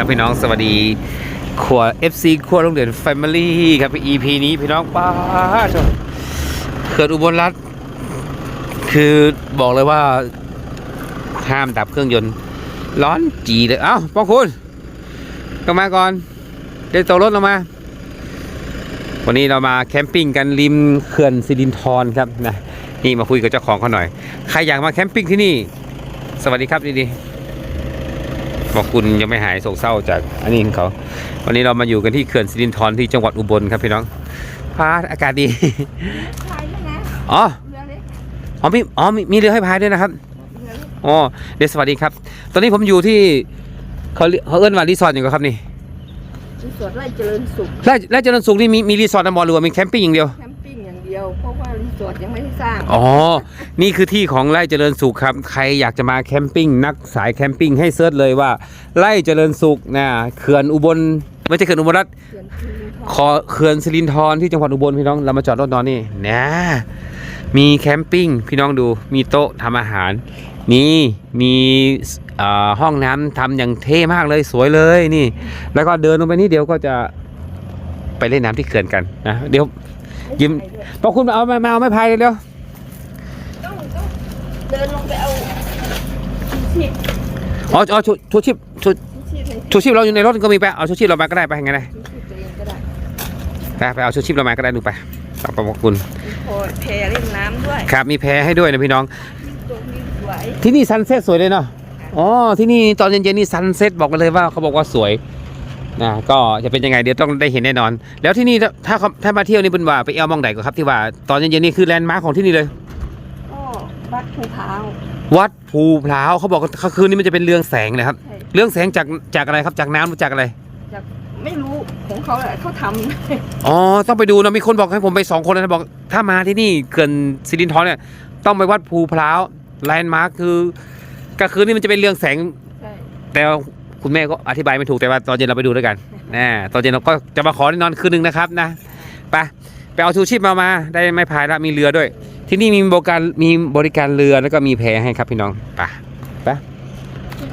ครับพี่น้องสวัสดีครัว FC ครัวโรงเรียน Family ครับ EP นี้พี่น้องป้าชมเขื่อนอุบลรัฐคือบอกเลยว่าห้ามดับเครื่องยนต์ ร้อนจีเลยเอ้าพ่อคุณลงมาก่อนเดี๋ยวตกรถลงมา วันนี้เรามาแคมปิ้งกันริมเขื่อนสิรินธรครับนะนี่มาคุยกับเจ้าของเขาหน่อย ใครอยากมาแคมปิ้งที่นี่ สวัสดีครับดีๆ บอกคุณยังไม่หายโศกเศร้าจากอันนี้ของเขา วันนี้เรามาอยู่กันที่เขื่อนสิรินธรที่จังหวัดอุบลครับพี่น้องพาอากาศดีพายด้วยนะอ๋อเรือเล็กอ๋อมีอ๋อมีมีเรือให้พายด้วยนะครับเรือเล็กอ๋อเดี๋ยวสวัสดีครับ ตอนนี้ผมอยู่ที่เขาเรียเขาเอิ้นว่ารีสอร์ทอยู่ครับนี่รีสอร์ทไร่เจริญสุขไร่ไร่เจริญสุขนี่มีมีรีสอร์ทนะบอลหรือว่ามีแคมปิ้งอย่างเดียวแคม ราะว่ารีสอร์ทยังไม่ได้สร้างอ๋อ นี่คือที่ของไร่เจริญสุขครับ ใครอยากจะมาแคมปิ้งนักสายแคมปิ้งให้เซิร์ชเลยว่า ไร่เจริญสุขนะเขื่อนอุบลไม่ใช่เขื่อนอุบลรัฐเขื่อนภูมิทขอเขื่อนสิรินธรที่จังหวัดอุบลพี่น้องเรามาจอดรถนอนนี่นะมีแคมปิ้งพี่น้องดูมีโต๊ะทำอาหาร นี่มีเอ่อห้องน้ำทำอย่างเท่มากเลยสวยเลยนี่ แล้วก็เดินลงไปนี่เดี๋ยวก็จะไปเล่นน้ำที่เขื่อนกันนะเดี๋ยว ยิ้มพอคุณมาเอามามาเอาไม้พายเร็วต้องต้องเดินลงไปเอาชีพๆอ๋ออ๋อชูชูชีพชูชีพในชูชีพเราอยู่ในรถก็มีไปเอาชูชีพเรามาก็ได้ไปยังไงได้ชีพตัวเองก็ได้ไปไปเอาชูชีพเรามาก็ได้ดูไปขอบพระคุณมีโพยแพเล่นน้ำด้วยครับมีแพให้ด้วยนะพี่น้องตรงนี้สวยที่นี่ซันเซ็ตสวยเลยเนาะอ๋อที่นี่ตอนเย็นๆนี่ซันเซ็ตบอกกันเลยว่าเขาบอกว่าสวย นะก็จะเป็นยังไงเดี๋ยวต้องได้เห็นแน่นอน แล้วที่นี่ถ้าถ้าเขาถ้ามาเที่ยวนี่เป็นว่าไปเอลมองไหนก็ครับที่ว่าตอนเย็นๆนี่คือแลนด์มาร์คของที่นี่เลยก็วัดภูพร้าววัดภูพร้าวเขาบอกว่าคืนนี้มันจะเป็นเรืองแสงเลยครับใช่เรื่องแสงจากจากอะไรครับจากน้ำหรือจากอะไรจากไม่รู้ของเขาแหละเขาทำอ๋อต้องไปดูนะมีคนบอกให้ผมไปสองคนแล้วนะบอก ถ้ามาที่นี่เขื่อนสิรินธรเนี่ยต้องไปวัดภูพร้าวแลนด์มาร์คคือกลางคืนนี่มันจะเป็นเรืองแสงใช่แต่ว่า คุณแม่ก็อธิบายไม่ถูกแต่ว่าตอนเย็นเราไปดูด้วยกันนะตอนเย็นเราก็จะมาขอได้นอนคืนหนึ่งนะครับนะไปไปเอาชูชีพมามาได้ไม่พายแล้วมีเรือด้วย ที่นี่มีบริการมีบริการเรือแล้วก็มีแพให้ครับพี่น้องไปไป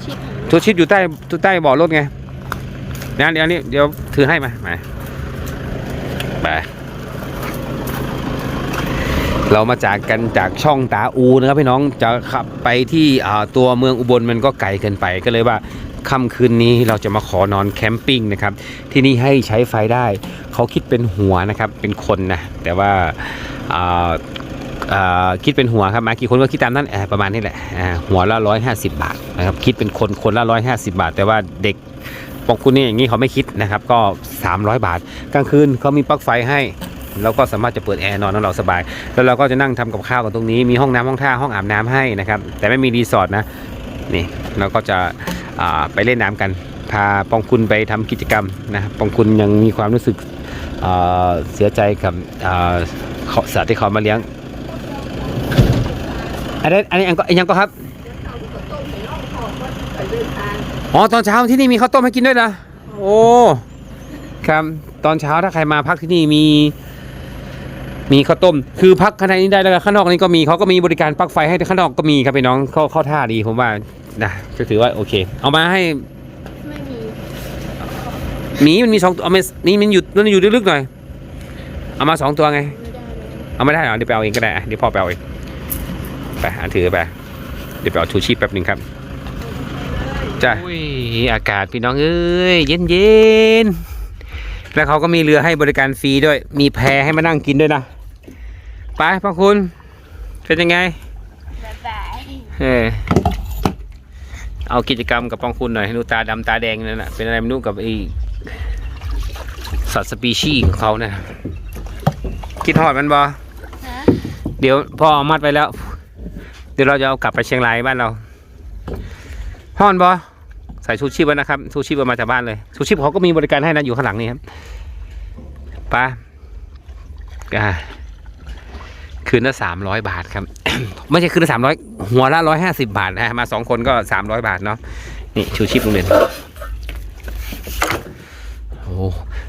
ชีพชูชีพอยู่ใต้อยู่ใต้เบ่อรถไงนะเดี๋ยวนี้เดี๋ยวถือให้มามาไปเรามาจากกันจากช่องตาอูนะครับพี่น้องจะขับไปที่อ่าตัวเมืองอุบลมันก็ไกลเกินไปก็เลยว่า ค่ำคืนนี้เราจะมาขอนอนแคมปิ้งนะครับ ที่นี่ให้ใช้ไฟได้ เขาคิดเป็นหัวนะครับ เป็นคนนะ แต่ว่าคิดเป็นหัวครับมากี่คนก็คิดตามนั้นประมาณนี้แหละหัวละร้อยห้าสิบบาทนะครับคิดเป็นคนคนละร้อยห้าสิบาท แต่ว่าเด็กปองคุณนี่อย่างนี้เขาไม่คิดนะครับก็ 300 บาท กลางคืนเขามีปลั๊กไฟให้เราก็สามารถจะเปิดแอร์นอนของเราสบาย แล้วเราก็จะนั่งทำกับข้าวกันตรงนี้มีห้องน้ำห้องท่าห้องอาบน้ำให้นะครับ แต่ไม่มีรีสอร์ทนะนี่เราก็จะ ไปเล่นน้ำกันพาปองคุณไปทำกิจกรรมนะปองคุณยังมีความรู้สึกเสียใจกับเขาสัตว์ที่เขามาเลี้ยงอันนี้อันนี้อันก็อันยังก็ครับอ๋อตอนเช้าที่นี่มีข้าวต้มให้กินด้วยนะโอ้ครับตอนเช้าถ้าใครมาพักที่นี่มี มีข้าวต้ม คือพักข้างในนี้ได้แล้วข้างนอกนี่ก็มีเขาก็มีบริการปลั๊กไฟให้ข้างนอกก็มีครับพี่น้องเข้าเข้าท่าดีผมว่า นะก็ถือว่าโอเค เอามาให้ไม่มีหมีมันมีสองตัวเอามานี่มันอยู่มันอยู่ลึกๆหน่อย เอามาสองตัวไง ไม่ได้เลยเอาไม่ได้เหรอเดี๋ยวไปเอาเองก็ได้อะเดี๋ยวพ่อไปเอาเองไปอะถือไปเดี๋ยวไปเอาชูชีพแป๊บหนึ่งครับจ้ะอุ้ยอากาศพี่น้องเอ้ยเย็นเย็นๆแล้วเขาก็มีเรือให้บริการฟรีด้วย มีแพให้มานั่งกินด้วยนะไปพ่อคุณเป็นยังไงบ๊ายบายเออ เอากิจกรรมกับปองคุณหน่อยให้ดูตาดำตาแดงนั่นแหละเป็นอะไรไม่รู้กับไอสัตว์สปีชีส์ของเขาเนี่ยคิดหอดมันบอฮะเดี๋ยวพ่อเอามัดไปแล้ว เดี๋ยวเราจะเอากลับไปเชียงรายบ้านเราฮอนบอใส่ชูชีพไว้นะครับชูชีพเอามาจากบ้านเลยชูชีพเขาก็มีบริการให้นะอยู่ข้างหลังนี่ครับไปอ่า คืนละสามร้อยบาทครับ ไม่ใช่คืนละสามร้อยหัวละร้อยห้าสิบาทนะมาสองคนก็สามร้อยบาทเนาะนี่ชูชีพโรงเรียนโอ้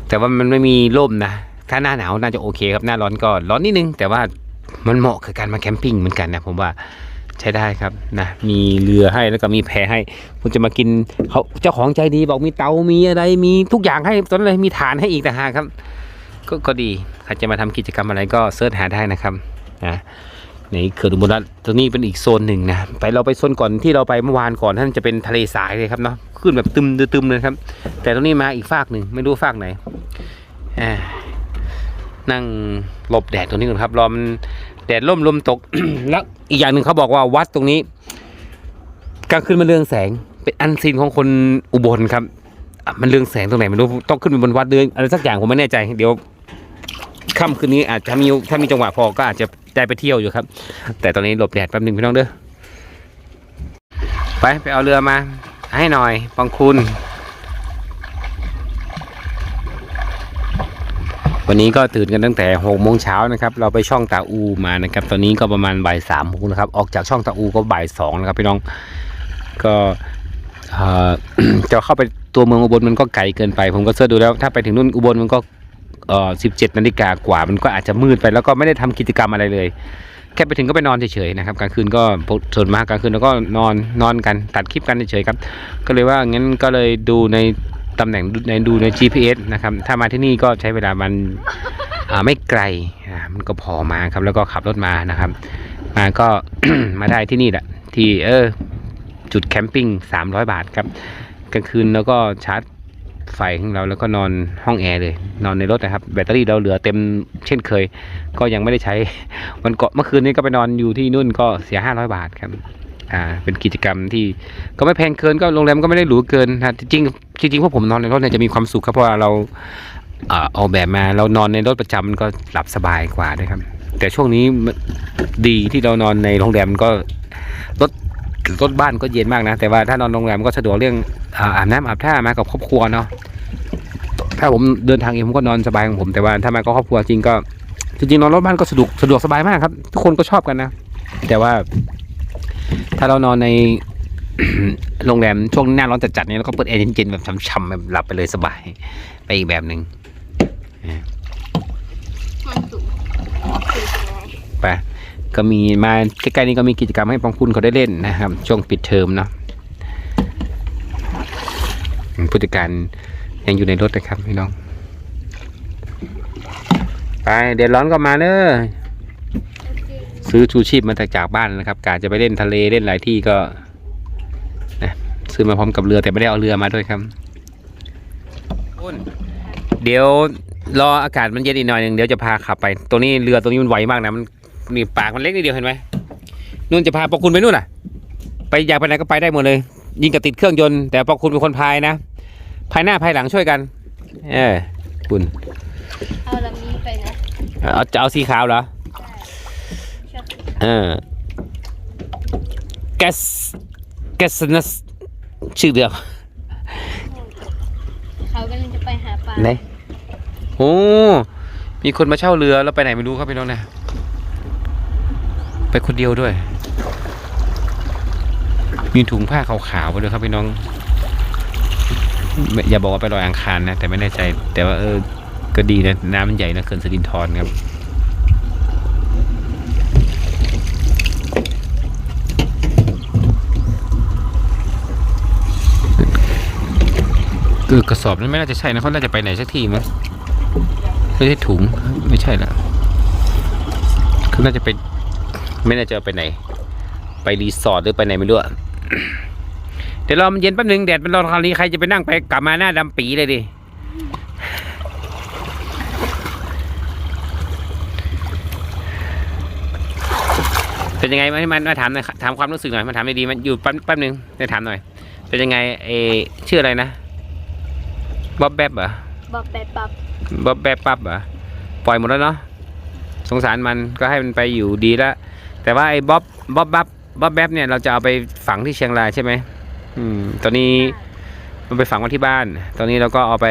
แต่ว่ามันไม่มีร่มนะ ถ้าหน้าหนาวน่าจะโอเคครับหน้าร้อนก็ร้อนนิดนึง แต่ว่ามันเหมาะกับการมาแคมปิ้งเหมือนกันนะผมว่าใช้ได้ครับนะมีเรือให้แล้วก็มีแพให้คุณจะมากินเขาเจ้าของใจดีบอกมีเตามีอะไรมีทุกอย่างให้ตอนเลยมีฐานให้อีกต่างหากครับ ก็ก็ดีใครจะมาทำกิจกรรมอะไรก็เสิร์ชหาได้นะครับ นะในเขื่อนอุบลรัตน์ตรงนี้เป็นอีกโซนหนึ่งนะไปเราไปโซนก่อนที่เราไปเมื่อวานก่อนท่านจะเป็นทะเลทรายเลยครับเนาะขึ้นแบบตึมตึมเลยครับ แต่ตรงนี้มาอีกฝากหนึ่งไม่รู้ฝากไหนนั่งหลบแดดตรงนี้ก่อนครับรอมันแดดร่มลมตกแล้วอีกอย่างหนึ่งเขาบอกว่าวัดตรงนี้กลางคืนมันเรืองแสงเป็นอันซีนของคนอุบลครับ มันเรืองแสงตรงไหนไม่รู้ต้องขึ้นไปบนวัดเดินอะไรสักอย่างผมไม่แน่ใจเดี๋ยว ค่ำคืนนี้อาจจะมีถ้ามีจังหวะพอก็อาจจะได้ไปเที่ยวอยู่ครับ แต่ตอนนี้หลบแดดแป๊บหนึงพี่น้องเด้อไปไปเอาเรือมา ให้หน่อยปองคุณ วันนี้ก็ตื่นกันตั้งแต่หกโมงเช้านะครับ เราไปช่องตาอูมานะครับ ตอนนี้ก็ประมาณบ่ายสามโมงนะครับ ออกจากช่องตาอูก็บ่ายสองนะครับพี่น้องก็จะเข้าไปตัวเมืองอุบลมันก็ไกลเกินไป ผมก็เสิร์ชดูแล้ว ถ้าไปถึงนู่นอุบลมันก็ เอ่อสิบเจ็ดนาฬิกากว่ามันก็อาจจะมืดไปแล้วก็ไม่ได้ทำกิจกรรมอะไรเลย แค่ไปถึงก็ไปนอนเฉยๆนะครับกลางคืนก็ส่วนมากกลางคืนเราก็นอนนอนกันตัดคลิปกันเฉยๆครับ ก็เลยว่างั้นก็เลยดูในตำแหน่งในดูใน GPS นะครับถ้ามาที่นี่ก็ใช้เวลามันไม่ไกลอ่ามันก็พอมาครับแล้วก็ขับรถมานะครับ มาก็มาได้ที่นี่แหละที่เออจุดแคมปิ้ง300 บาทครับกลางคืนแล้วก็ชาร์จ ไฟของเราแล้วก็นอนห้องแอร์เลย นอนในรถนะครับ แบตเตอรี่เราเหลือเต็มเช่นเคย ก็ยังไม่ได้ใช้วันเก่อนเมื่อคืนนี้ก็ไปนอนอยู่ที่นู่นก็เสีย500บาทครับอ่าเป็นกิจกรรมที่ก็ไม่แพงเกินก็โรงแรมก็ไม่ได้หรูเกินนะจริงจริงๆพวกผมนอนในรถเนี่ยจะมีความสุขครับเพราะว่าเราอ่าอกแบบมาเรานอนในรถประจำมันก็หลับสบายกว่านะครับ แต่ช่วงนี้ดีที่เรานอนในโรงแรมก็รถ รถบ้านก็เย็นมากนะ แต่ว่าถ้านอนโรงแรมก็สะดวกเรื่องอ่าอาบน้ำอาบท่ามากับครอบครัวเนาะถ้าผมเดินทางเองผมก็นอนสบายของผมแต่ว่าถ้ามาก็ครอบครัวจริงก็จริงๆนอนรถบ้านก็สะดวกสะดวกสบายมากครับ ทุกคนก็ชอบกันนะ แต่ว่า ถ้าเรานอนในโรงแรมช่วงหน้าร้อนจัดๆเนี่ยเราก็เปิดแอร์เย็นๆแบบช่ำๆแบบหลับไปเลยสบาย ไปอีกแบบหนึ่งมันสูงสูงยังไงไป ก็มีมาใกล้ๆนี้ก็มีกิจกรรมให้ปองคุณเขาได้เล่นนะครับ ช่วงปิดเทอมเนาะผู้จัดการยังอยู่ในรถนะครับพี่น้อง ไปเดี๋ยวร้อนก็มาเนอะโอเคซื้อชูชีพมาจากจากบ้านนะครับกาจะไปเล่นทะเลเล่นหลายที่ก็นะซื้อมาพร้อมกับเรือแต่ไม่ได้เอาเรือมาด้วยครับคุณเดี๋ยวรออากาศมันเย็นอีกหน่อยหนึ่งเดี๋ยวจะพาขับไปตรงนี้เรือตรงนี้มันไหวมากนะมัน นี่ปากมันเล็กนิดเดียวเห็นไหมนู่นจะพาปอคุณไปนู่นน่ะ ไปอยากไปไหนก็ไปได้หมดเลย ยิงกับติดเครื่องยนต์แต่ปอคุณเป็นคนพายนะพายหน้าพายหลังช่วยกัน เออคุณเอาลำนี้ไปนะเอาจะเอาสีขาวเหรอชอบเออแกสแกสนัสชื่อเดียวเขากำลังจะไปหาปลาไหนโอ้มีคนมาเช่าเรือแล้วไปไหนไม่รู้ครับพี่น้องนะ ไปคนเดียวด้วย มีถุงผ้าขาวๆไปด้วยครับพี่น้อง อย่าบอกว่าไปลอยอังคารนะ แต่ไม่แน่ใจ แต่ว่าเออ ก็ดีนะ น้ำมันใหญ่นะเขื่อนสิรินทรครับคือกระสอบนั้นไม่น่าจะใช่นะเขาน่าจะไปไหนสักทีมั้งไม่ใช่ถุงไม่ใช่ละคือน่าจะไป ไม่น่าจะเอาไปไหน ไปรีสอร์ทหรือไปไหนไม่รู้อะเดี๋ยวรอมันเย็นแป๊บนึงแดดมันร้อนคราวนี้ใครจะไปนั่งไปกลับมาหน้าดำปีเลยดิเป็นยังไงมาที่มันมาถามหน่อยถามความรู้สึกหน่อยมาถามดีๆมันอยู่แป๊บแป๊บนึงได้ถามหน่อย เป็นยังไงเออชื่ออะไรนะบ๊อบแบ๊บเหรอบอกแบบปับบ๊อบแบ๊บปั๊บเหรอปล่อยหมดแล้วเนาะสงสารมันก็ให้มันไปอยู่ดีแล้ว แต่ว่าไอ้บ๊อบบ๊อบบับบ๊อบแบ๊บเนี่ยเราจะเอาไปฝังที่เชียงรายใช่ไหมอืมตอนนี้มันไปฝังไว้ที่บ้าน ตอนนี้เราก็เอาไป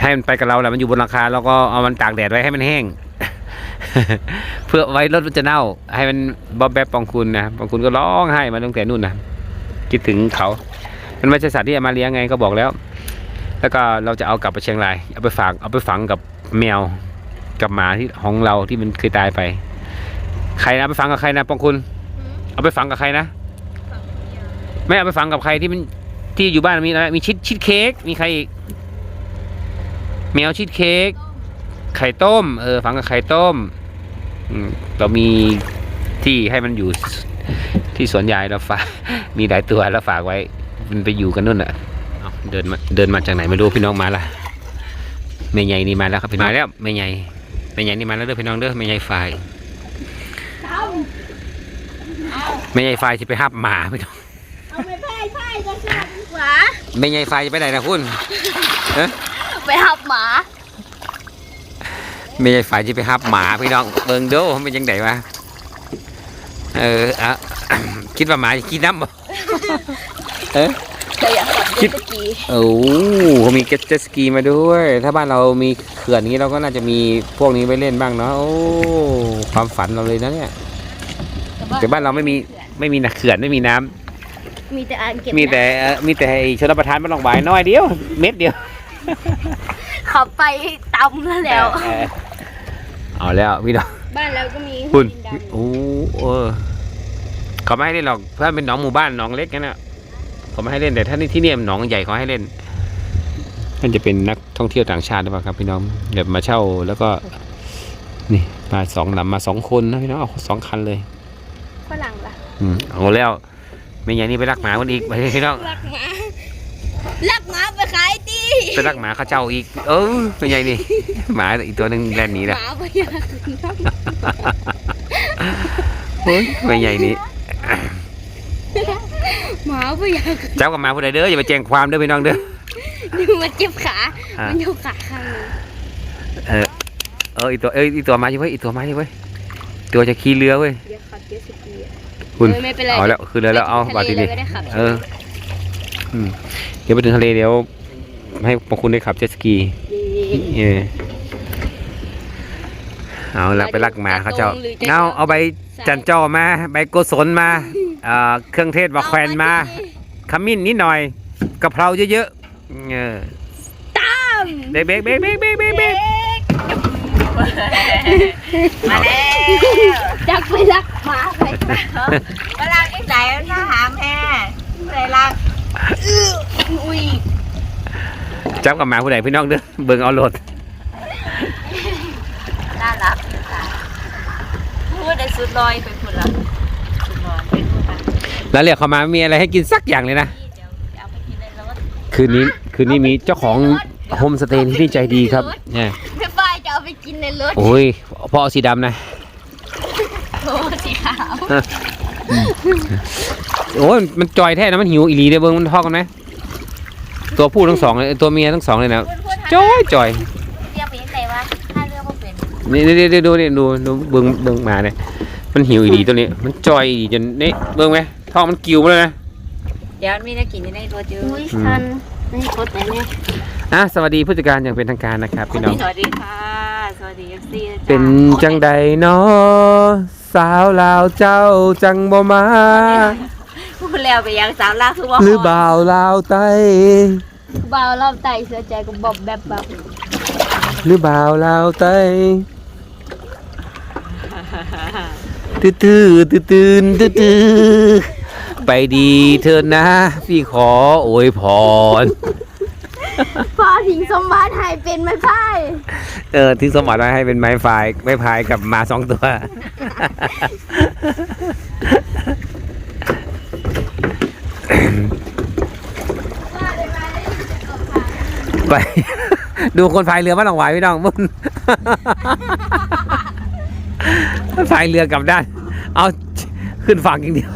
ให้มันไปกับเราแหละมันอยู่บนหลังคาแล้วก็เอามันตากแดดไว้ให้มันแห้ง เพื่อไว้รถมันจะเน่า ให้มันบ๊อบแบ๊บปองคุณนะปองคุณก็ร้องไห้มาตั้งแต่นู่นนะคิดถึงเขา มันไม่ใช่สัตว์ที่เอามาเลี้ยงไงก็บอกแล้ว แล้วก็เราจะเอากลับไปเชียงรายเอาไปฝากเอาไปฝังกับแมวกับหมาที่ของเราที่มันเคยตายไป ใครนะไปฝังกับใครนะปองคุณ เอาไปฝังกับใครนะ ไม่เอาไปฝังกับใครที่มันที่อยู่บ้านมีอะไรมีชิดชิดเค้กมีใครอีกแมวชิดเค้กไข่ต้ม เออฝังกับไข่ต้มอืมเรามีที่ให้มันอยู่ที่สวนยายเราฝากมีหลายตัวแล้วฝากไว้ มันไปอยู่กันนู่นอะเอาเดินมาเดินมาจากไหนไม่รู้พี่น้องมาละแม่ใหญ่นี่มาแล้วครับพี่น้องมาแล้วแม่ใหญ่แม่ใหญ่นี่มาแล้วเด้อพี่น้องเด้อแม่ใหญ่ฝ่าย แม่ใหญ่ฝ่ายจะไปหับหมาพี่น้องเอาไปไพ่ไพ่จะเชื่อดีกว่าแม่ใหญ่ฝ่ายจะไปไหนนะคุณเอ๊ะไปหับหมาแม่ใหญ่ฝ่ายจะไปหับหมาพี่น้องเบิ่งโดูมันเป็นยังไงวะเอออะคิดว่าหมาจะกินน้ำบ่เอ๊ะแต่อยากขับคิเจ็ดตสกีโอ้เขามีเจ็ตสกีมาด้วย ถ้าบ้านเรามีเขื่อนนี้เราก็น่าจะมีพวกนี้ไว้เล่นบ้างเนาะ โอ้ ความฝันเราเลยนะเนี่ย แต่บ้านเราไม่มี ไม่มีนะเขื่อนไม่มีน้ำมีแต่อ่างเก็บมีแต่เอ่อมีแต่ไอ้ชลประทานมันลองหวายน้อยเดียว เม็ดเดียวขับไปตำแล้วแล้ว เออเอาแล้วพี่น้อง บ้านเราก็มีคุณดินดำโอ้เออเขาไม่ให้เล่นหรอกเพราะมันเป็นหนองหมู่บ้านหนองเล็กนั่นน่ะเขาไม่ให้เล่นแต่ถ้าที่นี่มันหนองใหญ่เขาให้เล่นมันจะเป็นนักท่องเที่ยวต่างชาติหรือเปล่าครับพี่น้องเดี๋ยวมาเช่าแล้วก็ นี่มาสองลำมาสองคนนะพี่น้องเอาสองคันเลยฝรั่งล่ะ อืมเอาแล้วไม่อย่างนี้ไปรักหมาคนอีกไปพี่น้องรักหมารักหมาไปขายตีไปรักหมาเขาเจ้าอีก เออเป็นไงนี่หมาอีกตัวหนึ่งแล่นหนีหแล้วมาไปอยากกินน้ำโอ้ยเป็นไงนี่หมาไปอยากกินเจ้ากับหมาผู้ใดเด้ออย่าไปแจ้งความเด้อพี่น้องเด้อนี่มันเจ็บขาอะมันยกขาข้างหนึงเออเอออีตัวเอ้ยอีตัวมาอยู่เว้ยอีตัวมาอยู่เว้ยตัวจะขี่เรือเว้ย คุณเออไม่เป็นไรเอาแล้วคือเรือแล้วเอาไปบาทะทีเลนี้เลยก็ได้ขับ เอออืมเดี๋ยวไปถึงทะเลเดี๋ยวให้พวกคุณได้ขับเจ็ตสกีเย่เออเอาละไปลักหมาเขาเจ้าเอาเอาใบจันจ้อมาใบโกศลมาเอ่อเครื่องเทศมาแควนมาขมิ้นนิดหน่อยกะเพราเยอะๆเออตั้มเบรกเบรกเบรกเบรกเบรกเบรกเบรก มาแล้วจักไปรักหมาไปมาลากไอ้ใจน่าหามแฮ่ไรลักอุ้ยจับกับหมาผู้ใดพี่น้องเด้อเบิ่งเอาโหลดน่ารักพูดได้สุดลอยไปพูดละสุดลอยไปพูดละแล้วเรียกเขามามีอะไรให้กินสักอย่างเลยนะนี่เดี๋ยวเอาไปกินเลยแล้วก็คืนนี้คืนนี้มีเจ้าของโฮมสเตย์ที่นี่ใจดีครับเนี่ย กินในรถโอ้ยพ่อเอาสีดำนะ โอ้สีขาวโอ้ยมันจอยแท้นะมันหิวอีหลีเด้อเบิ่งมันทอกันไหมตัวผู้ทั้งสองเลยตัวเมียทั้งสองเลยนะพูดพูดจอยจอยเรียกเป็นยังไงวะถ้าเรียกว่าเป็นนี่นี่นี่ดูนี่ดูดูเบิ่งเบิ่งหมาเนี่ยมันหิวอีหลีตัวนี้ มันจอยอีหลีจนนี่เบิ่งไหมท้องมันกิ้วมาเลยนะเดี๋ยวมีนักกินในตัวจืดอุ้ยทัน นี่โคตรไหนเนี่ยอะสวัสดีผู้จัดการอย่างเป็นทางการนะครับพี่น้อง สวัสดีค่ะ สวัสดีเอฟซีเป็นจังใดเนาะสาวลาวเจ้าจังบ่มา พูดแล้วไปยังสาวลากคือว่าหรือบ่าวลาวไต้เบาเราไต่เสือใจกับบอบแบบแบบหรือบ่าวลาวไต้ตื้อตื้อตื้อตื้นตื้อตื้อ ไปดีเถิดนะ พี่ขออวยพรพอทิ้งสมบัติให้เป็นไม่พ่ายเออทิ้งสมบัติไว้ให้เป็นไม้พายไม้พายกับหมาสองตัว ไป ดูคนพายเรือบ้านหนองหวายพี่น้องมึง พายเรือกลับด้าน เอาขึ้นฝั่งอย่างเดียว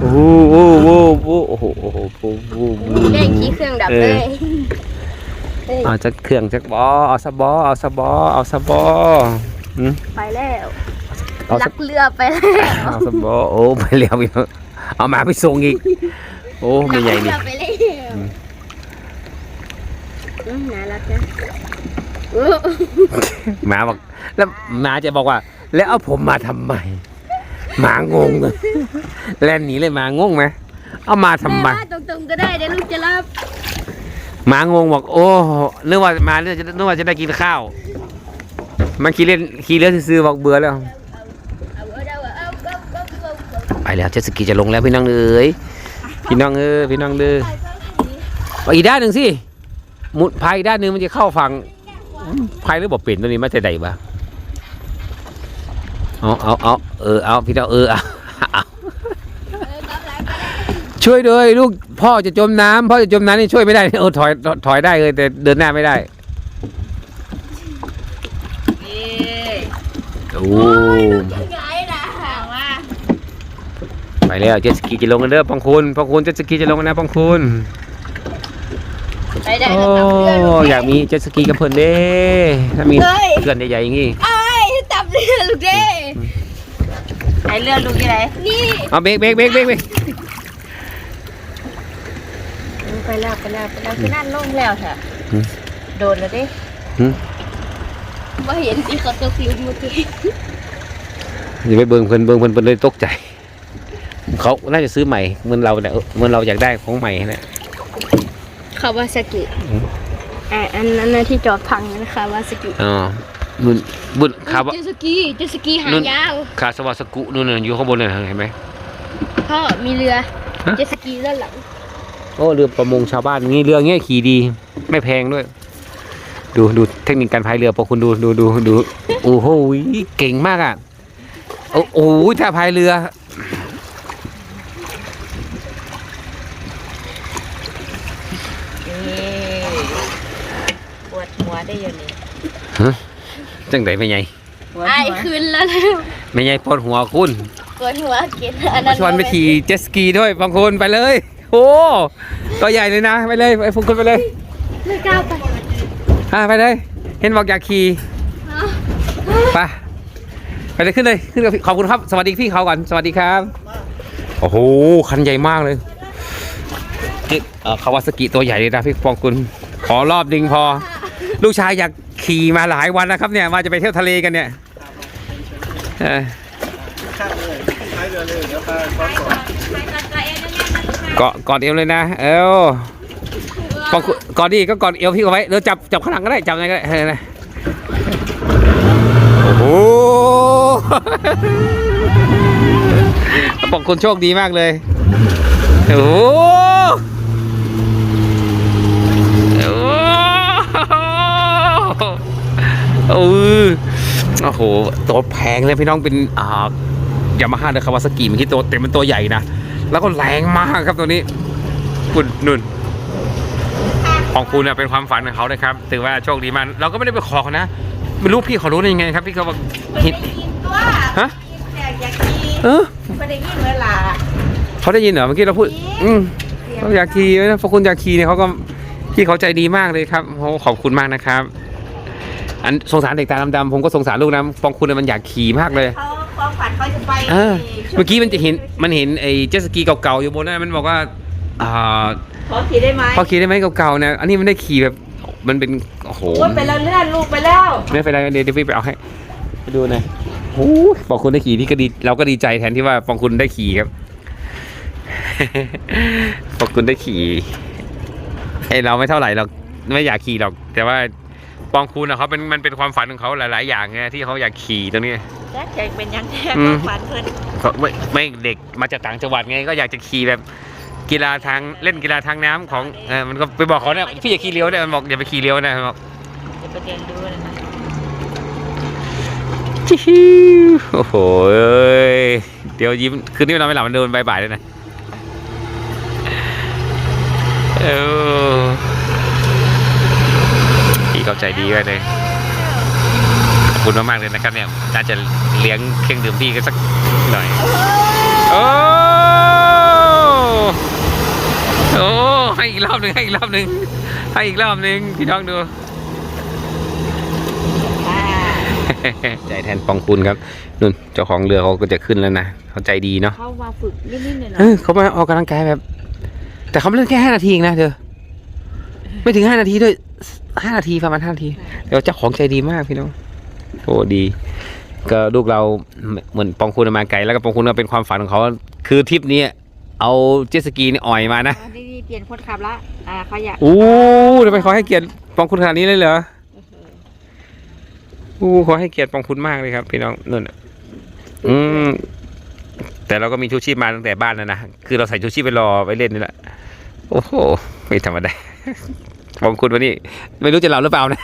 โอ้โหโอ้โหโอ้โหโอ้โหโอ้โหโอ้โหเด้งขี้เครื่องดับเลยเอาจากเครื่องจากบอเอาสะบอเอาสะบอเอาสะบอหืมไปแล้วเอาลัสะกเรือไปแล้วเอาสะบอโอ้ไปแล้วพี่น้องเอาหมาไปส่งอีก โอ้ไม่ใหญ่นี่ลักเรือไปแล้วอืมน่ารักนะอู้หมาบอกแล้วหมาจะบอกว่า แล้วเอาผมมาทำไม หมางงเลยแล่นหนีเลยหมางงไหมเอามาทำไมแว่าตรงๆก็ได้เดี๋ยวลูกจะรับหมางงบอกโอ้นึกว่ามาเรื่องจะนึกว่าจะได้กินข้าว มันขี่เล่นขี่เรือซื้อๆบอกเบื่อแล้วเอาเอแล้วเจ็ตสกีจะลงแล้วพี่น้องเอ้ยพี่น้องเอ้ยพี่น้องเด้อไปอีกด้านหนึ่งสิหมุดพายอีกด้านหนึ่งมันจะเข้าฝั่งอืมพายหรือบอกเป็นตัวนี้มาแต่ใดวะ เอาเอาเอาเออเอาพี่น้องเออเอาเอาช่วยด้วยลูกพ่อจะจมน้ำพ่อจะจมน้ำนี่ช่วยไม่ได้เออถอยถอยได้เลยแต่เดินหน้าไม่ได้เย้โอ้ไงนะถามว่าไปแล้วเจ็ตสกีจะลงกันเด้อปองคุณปองคุณเจ็ตสกีจะลงกันนะปองคุณไปได้โอ้แล้วจับเรือลูกอยากมีเจ็ตสกีกับเพื่อนเด้ถ้ามีเพื่อนใหญ่ๆอย่างงี้ ไอ้จับเรือลูกเด้ ไหนเรือลูกยังไงนี่เอาเบรกเบรกเบรกเบรกเบรกไปแล้วไปแล้วไปแล้วคือนั่นลงแล้วเถอะโดนแล้วดิมาเห็นที่เขาตกลุมเมื่อกี้อย่าไปเบิ่งเพิ่นเบิ่งเพิ่นเพิ่นเลยตกใจ เขาน่าจะซื้อใหม่เหมือนเราเนี่ยเหมือนเราอยากได้ของใหม่เนี่ยคาวาซากิอืมอ่าอันนั้นนะที่จอดพังนะคาวาซากิอ๋อ บุญบุญคาบะเจตสกีเจตสกีหานุ่นยาวคาสวาสกุนู่นน่ะอยู่ข้างบนน่ะเห็นไหมพ่อมีเรือฮะเจตสกีด้านหลังโอ้เรือประมงชาวบ้านงี้เรือเงี้ยขี่ดี ไม่แพงด้วย ดูดูเทคนิคการพายเรือพอคุณดูดูดูดูโอ้โหเก่งมากอะโอ้โหถ้าพายเรือนี่ปวดหัวได้อยู่นี่ จังไดไม่ใหญ่ปวดไอ้หัวคืนแล้วนะไม่ใหญ่ปวดหัวคุณปวดหัวกินอันนั้นชวนไปขี่เจ็ตสกีด้วยบางคนไปเลย โอ้ตัวใหญ่เลยนะไปเลยไปฟุงคุณไปเลยไม่กล้าไปอ่าไปเลย เห็นบอกอยากขี่ไปไปเลยขึ้นเลยขึ้นกับพี่ขอบคุณครับ สวัสดีพี่เขาก่อนสวัสดีครับ โอ้โหคันใหญ่มากเลยนี่เอ่อคาวาสกิตัวใหญ่เลยนะพี่ปองคุณขอรอบหนึ่งพอ ลูกชายอยาก ขี่มาหลายวันนะครับเนี่ยมาจะไปเที่ยวทะเลกันเนี่ยเออเกาะกอดเอวเลยนะ เอวปองคุณกอดดีก็กอดเอวพี่เอาไว้เดี๋ยวจับจับข้างหลังก็ได้จับอะไรก็ได้เออนะโอ้โหปองคุณโชคดีมากเลย โอ้ เออโอ้โห ตัวแพงเลยพี่น้องเป็นอ่ายามาฮ่าเดอะคาวาซากิเมื่อกี้ตัวเต็มเป็นตัวใหญ่นะ แล้วก็แรงมากครับตัวนี้คุณนุ่น ของคุณเนี่ยเป็นความฝันของเขานะครับ ถือว่าโชคดีมาก เราก็ไม่ได้ไปขอเขานะ ไม่รู้พี่เขารู้ได้ยังไงครับ พี่เขาบอกเห็นตัวฮะอยากอยากขี่เออไม่ได้ยินเวลาเขาได้ยินเหรอเมื่อกี้เราพูด อืมเขาอยากขี่ไว้นะพอคุณอยากขี่เนี่ยเขาก็พี่เขาใจดีมากเลยครับโอ้ขอบคุณมากนะครับ อันสงสารเด็กตาดำๆผมก็สงสารลูกนะฟองคุณน่ะมันอยากขี่มากเลย เขาความฝันเขาจะไปเออเมื่อกี้มันจะเห็นมันเห็นไอ้เจ็ตสกีเก่าๆอยู่บนนั้นมันบอกว่าอ่าขอขี่ได้ไหมพอขี่ได้ไหมเก่าๆนะอันนี้มันได้ขี่แบบมันเป็นโอ้โหโอ้ยไปแล้วเลื่อนลูกไปแล้ว ไม่เป็นไรเดี๋ยวเดี๋ยวพี่ไปเอาให้ไปดูหน่อยโอ้ยปองคุณได้ขี่พี่ก็ดีเราก็ดีใจแทนที่ว่าปองคุณได้ขี่ครับ ปองคุณได้ขี่ไอเราไม่เท่าไหร่เราไม่อยากขี่หรอก แต่ว่า ปองคุณนะเขาเป็นมันเป็นความฝันของเขาหลาย ๆ อย่างไงที่เขาอยากขี่ตรงนี้ แจ๊คอยากเป็นยังแท้อืความมฝันเพิ่นเขาไม่ไม่เด็กมาจากต่างจังหวัดไงก็อยากจะขี่แบบกีฬาทางเล่นกีฬาทางน้ำของเออมันก็ไปบอกเขาเนี่ยพี่อย่าขี่เลี้ยวเนี่ยมันบอกอย่าไปขี่เลี้ยวนะมันบอกจะไปเรียนรู้เลยนะชิวโอ้โหเอ้ยเดี๋ยวยิ้มคืนนี้เราไม่หลับมันโดนบ่ายๆเลยนะเออพี่ เข้าใจดีมากเลยขอบคุณมากๆเลยนะครับเนี่ยน่าจะเลี้ยงเครื่องดื่มพี่กันสักหน่อยโอ้โอ้ให้อีกรอบหนึ่งให้อีกรอบหนึ่งให้อีกรอบหนึ่งพี่น้องดูใจแทนปองคุณครับนุ่นเจ้าของเรือเขาก็จะขึ้นแล้วนะเขาใจดีเนาะเขามาฝึกนิดๆหน่อยเออเขามาออกกำลังกายแบบ แต่เขาเล่นแค่ห้านาทีเองนะเธอไม่ถึงห้านาทีด้วย ห้านาทีประมาณห้านาทีเดี๋ยวเจ้าของใจดีมากพี่น้องโอ้ดี ก็ลูกเราเหมือนปองคุณมาไกลแล้วก็ปองคุณก็เป็นความฝันของเขาคือทริปนี้เอาเจ็ตสกีนี่อ่อยมานะๆนี่เปลี่ยนคนขับละอ่าเขาอยากอู้ทำไมเขาให้เกียรติปองคุณขนาดนี้เลยเหรออู้เขาให้เกียรติปองคุณมากเลยครับ พี่น้องนุ่นน่ะอืมแต่เราก็มีชูชีพมาตั้งแต่บ้านแล้วนะคือเราใส่ชูชีพไปรอไว้เล่นนี่แหละโอ้โหไม่ธรรมดา บางคุณวันนี้ ไม่รู้จะหลับหรือเปล่านะ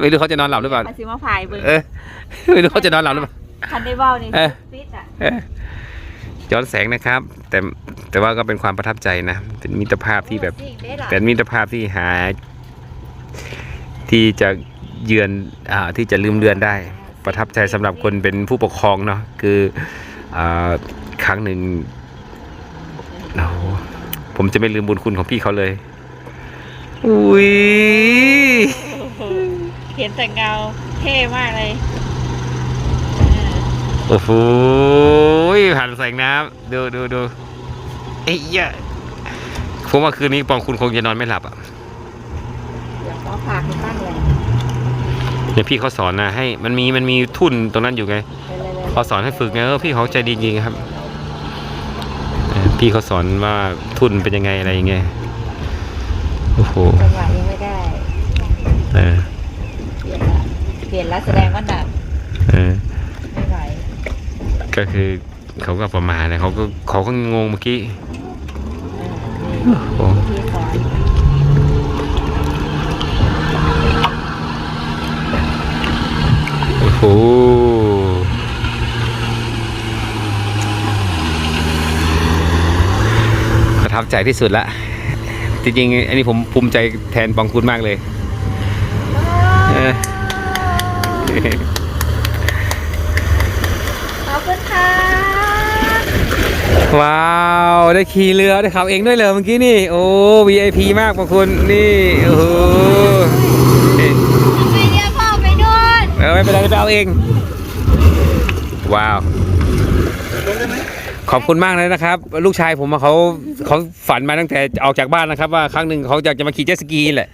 ไม่รู้เขาจะนอนหลับหรือเปล่ามาซิมาพายเบิ่งเออไม่รู้เขาจะนอนหลับหรือเปล่าคันได้เว้านี่เออฟิตอะเออย้อนแสงนะครับ แต่แต่ว่าก็เป็นความประทับใจนะเป็นมิตรภาพที่แบบจริงได้ล่ะเป็นมิตรภาพที่หา ที่จะเยือนอ่าที่จะลืมเลือนได้ ประทับใจสำหรับคนเป็นผู้ปกครองเนาะคืออาครั้งหนึ่งโอ้โหผมจะไม่ลืมบุญคุณของพี่เขาเลย อุ้ยเห็นแต่เงาเท่มากเลยโอ้โหผ่านแสงน้ำดูดูดูเอ้ยยะผมว่าคืนนี้ปองคุณคงจะนอนไม่หลับอะเดี๋ยวขอฝากให้ตั้งเลยเนี่ยพี่เขาสอนนะให้ มันมีมันมีทุนตรงนั้นอยู่ไงเลยเขาสอนให้ฝึกไงเออพี่เขาใจดีจริงครับเออพี่เขาสอนว่าทุนเป็นยังไงอะไรอย่างเงี้ยโอ้โหจังหวะยังไม่ได้เออเปลี่ยนละเปลี่ยนละแสดงว่าหนักเออ ไม่ไหวก็คือเขาก็ประมาณนะเขาก็เขาก็งงเมื่อกี้ เออโอ้นี่วิธีสอนโอ้โหประทับใจที่สุดละ จริงๆอันนี้ผมภูมิใจแทนปองคุณมากเลยเออขอบคุณค่ะว้าว ได้ขี่เรือได้ขับเองด้วยเหรอเมื่อกี้นี่ โอ้ VIP มากขอบคุณนี่โอ้โหนี่ไปเรียกพ่อไปด้วยเออไม่เป็นไรไปเอาเอง ว้าว ขอบคุณมากเลยนะครับ ลูกชายผมอะเขาเขาฝันมาตั้งแต่ออกจากบ้านนะครับ ว่าครั้งหนึ่งเขาอยากจะมาขี่เจ็ตสกีแหละ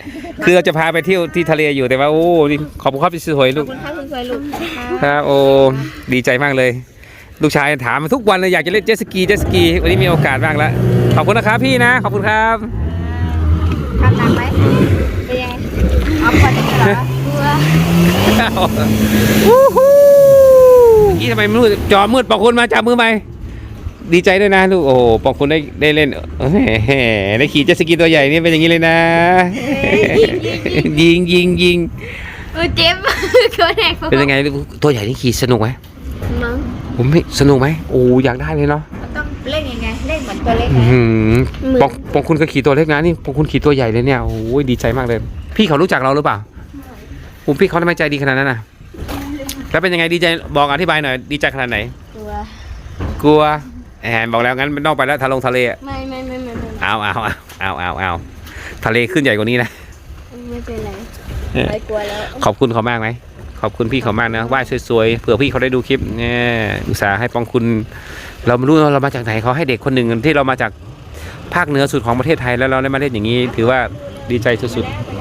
คือเราจะพาไปเที่ยวที่ทะเลอยู่แต่ว่าโอ้นี่ขอบคุณครับที่สวยลูกคุณค่ะคุณสวยลูกครับโอ้ดีใจมากเลย ลูกชายถามมาทุกวันเลยอยากจะเล่นเจ็ตสกีเจ็ตสกีวันนี้มีโอกาสบ้างแล้วขอบคุณนะครับพี่นะ ขอบคุณครับทำหนักไหมเป็นยังไงเอาก่อนดีกว่ากลัววู้ฮู้นี่ทำไมมืดจอมืดปองคุณมาจับมือไหม ดีใจด้วยนะลูกโอ้โหปองคุณได้ได้เล่นเอ้ยแหมได้ขี่เจ็ตสกีตัวใหญ่นี่เป็นอย่างนี้เลยนะยิงยิงยิงเออเจ็บก็แหกเป็นยังไงตัวใหญ่นี่ขี่สนุกไหมมั้งผมไม่สนุกไหมโอ้อยากได้เลยเนาะมันต้องเล่นยังไงเล่นเหมือนตัวเล็กอื้อนะหือปองปองคุณก็ขี่ตัวเล็กนะนี่ปองคุณขี่ตัวใหญ่เลยเนี่ยโอ้ยดีใจมากเลย พี่เขารู้จักเราหรือเปล่าผมพี่เขาทำไมใจดีขนาดนั้นน่ะแล้วเป็นยังไงดีใจบอกอธิบายหน่อยดีใจขนาดไหนตัวกลัว แหมบอกแล้วงั้นไม่ต้องไปแล้วทะลงทะเลอะไม่ไม่ไม่ไม่ไม่เอาเอาเอาเอาเอาเอาทะเลขึ้นใหญ่กว่านี้นะ ไม่เป็นไรเออไม่กลัวแล้ว ขอบคุณเขามากไหม ขอบคุณพี่เขามากนะว่ายสวยๆ เผื่อพี่เขาได้ดูคลิปเนี่ยอุตส่าห์ให้ปองคุณ เราไม่รู้ว่าเรามาจากไหนเขาให้เด็กคนหนึ่งที่เรามาจากภาคเหนือสุดของประเทศไทยแล้วเราได้มาเล่นอย่างนี้ ถือว่าดีใจสุดๆ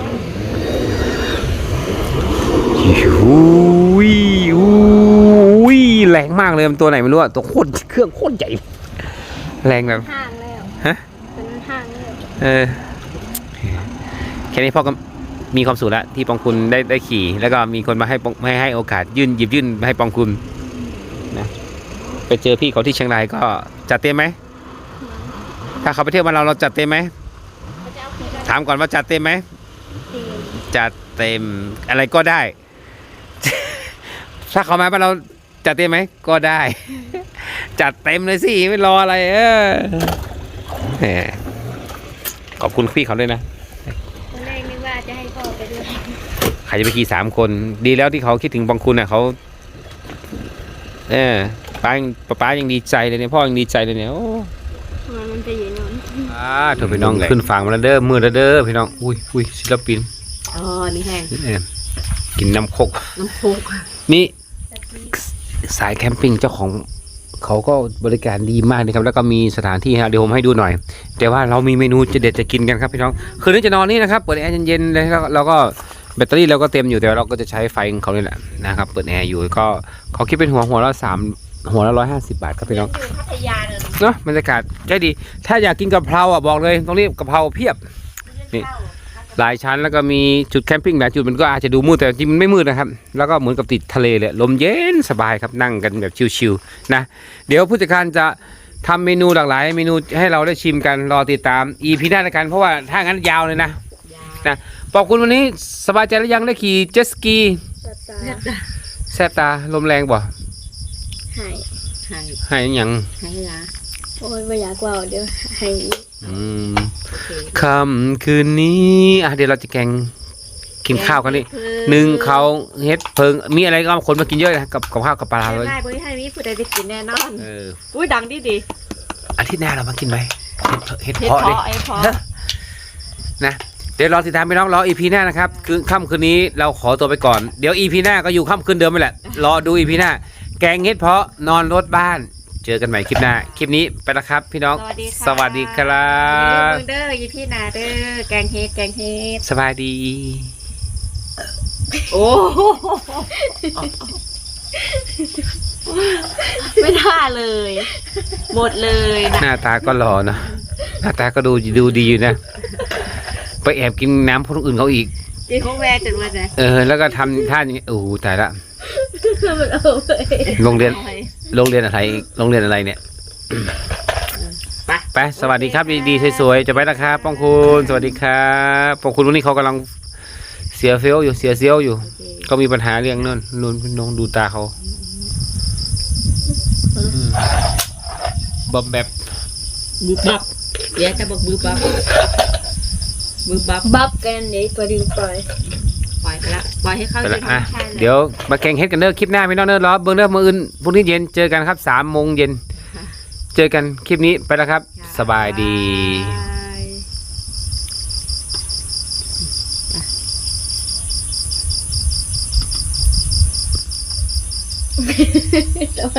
อุ้ยอุ้ยแรงมากเลยมันตัวไหนไม่รู้อะตัวโคตรเครื่องโคตรใหญ่ แรงแบบ ห่างแล้วฮะ เป็นห่างแล้วเออแค่นี้พ่อก็มีความสุขแล้วที่ปองคุณได้ได้ขี่ แล้วก็มีคนมาให้ปองให้ให้โอกาสยื่นหยิบยื่นมาให้ปองคุณนะไปเจอพี่เขาที่เชียงรายก็จัดเต็มไหมถ้าเขาไปเที่ยวมานเราเราจัดเต็มไหมถามก่อนว่าจัดเต็มไหมตีจัดเต็มอะไรก็ได้ ถ้าเขามาบ้านเราจัดเต็มไหมก็ได้ จัดเต็มเลยสิไม่รออะไร เออแหมขอบคุณพี่เขาด้วยนะตอนแรกนึกว่าจะให้พ่อไปด้วยใครจะไปขี่สามคน ดีแล้วที่เขาคิดถึงบางคุณอะเขาเออป้ายังป้าป้ายังดีใจเลยเนี่ยพ่อยังดีใจเลยเนี่ยโอ้ทำไมมันไปอยู่นู่นอ่าถูกพี่น้องขึ้นฝั่งมาแล้วเด้อมือแล้วเด้อพี่น้องอุ้ยอุ้ยศิลปินอ๋อนี่แห้งเออกินน้ำโคกน้ำพุกนี่สายแคมปิ้งเจ้าของ เขาก็บริการดีมากนะครับ แล้วก็มีสถานที่ฮะเดี๋ยวผมให้ดูหน่อย แต่ว่าเรามีเมนูจะเด็ดจะกินกันครับพี่น้องคืนนี้จะนอนนี่นะครับเปิดแอร์เย็นๆเลยแล้วเราก็แบตเตอรี่เราก็เต็มอยู่แต่ว่าเราก็จะใช้ไฟของเขานี่แหละนะครับเปิดแอร์อยู่ก็เขาคิดเป็นหัวหัวละสามหัวละร้อยห้าสิบบาทครับพี่น้องอยู่พัทยาเลยเนาะบรรยากาศใช่ดี ถ้าอยากกินกะเพราอะบอกเลยตรงนี้กะเพราเพียบนี่ หลายชั้นแล้วก็มีจุดแคมปิ้งหลายจุดมันก็อาจจะดูมืดแต่จริงมันไม่มืดนะครับ แล้วก็เหมือนกับติดทะเลเลยลมเย็นสบายครับนั่งกันแบบชิวๆนะเดี๋ยวผู้จัดการจะทำเมนูหลากหลายเมนูให้เราได้ชิมกันรอติดตาม EP หน้าละกันเพราะว่าถ้างั้นยาวเลยนะยานะขอบคุณวันนี้สบายใจหรือยังได้ขี่เจ็ตสกีตาตาแซบตาลมแรงบ่หายให้ให้หยังให้ละโอ้ยไม่อยากว่าเดี๋ยวหายอืมโอเคค่ำคืนนี้อะเดี๋ยวเราจะแกงกินข้าวกันนี่หนึ่งเขาเฮ็ดเพิงมีอะไรก็เอาคนมากินเยอะนะกับกับข้าวกับปลาเลยได้บ่ให้มีผู้ใดได้กินแน่นอนเอออุ้ยดังดีดีอาทิตย์หน้าเรามากินไหมเฮ็ดเฮ็ดเพาะเพาะดิไอ้เพาะนะเดี๋ยวรอติดตามพี่น้องรออีพีหน้านะครับคือค่ำคืนนี้เราขอตัวไปก่อนเดี๋ยวอีพีหน้าก็อยู่ค่ำคืนเดิมไปแหละรอดูอีพีหน้า แกงเฮ็ดเพาะนอนรถบ้าน เจอกันใหม่คลิปหน้า คลิปนี้ไปแล้วครับ พี่น้อง สวัสดีค่ะสวัสดีครัอย่าบลืมเด้อยีพี่นาเด้อแกงเฮ็ดแกงเฮ็ดสบายดี โอ้โหไม่น่าเลย หมดเลยนะหน้าตาก็หล่อนะหน้าตาก็ดูดูดีอยู่นะ ไปแอบกินน้ำคนอื่นเขาอีกกินของแม่จนว่าจะเออ แล้วก็ทำท่าอย่างนี้โอ้โหตายละ มันเอาไปโรงเรียน เอาให้ โรงเรียนอะไรโรงเรียนอะไรเนี่ยไปไปสวัสดีครับ ดีๆสวยๆจะไปแล้วครับป้องคุณสวัสดีครับป้องคุณวันนี้เขากำลังเสียเฟลอยู่เสียเซียวอยู่โอเคก็มีปัญหาเรื่องนั่นนู่นน้องดูตาเขาอืมบอมแบบบึบบับเดี๋ยวจะบอกบึบบับบึบบับบับกันเดี๋ยวตัวดึงปล่อย ปล่อยไปละปล่อยให้เข้าไปสู่ละธรรอะมชาติเลยเดี๋ยวมาแข่งเฮ็ดกันเด้อคลิปหน้าพี่น้องเด้อรอเบิ่งเด้อมื้ออื่นพรุ่งนี้เย็นเจอกันครับสามโมงเย็น เจอกันคลิปนี้ไปแล้วครับ สบายดีบายทำไม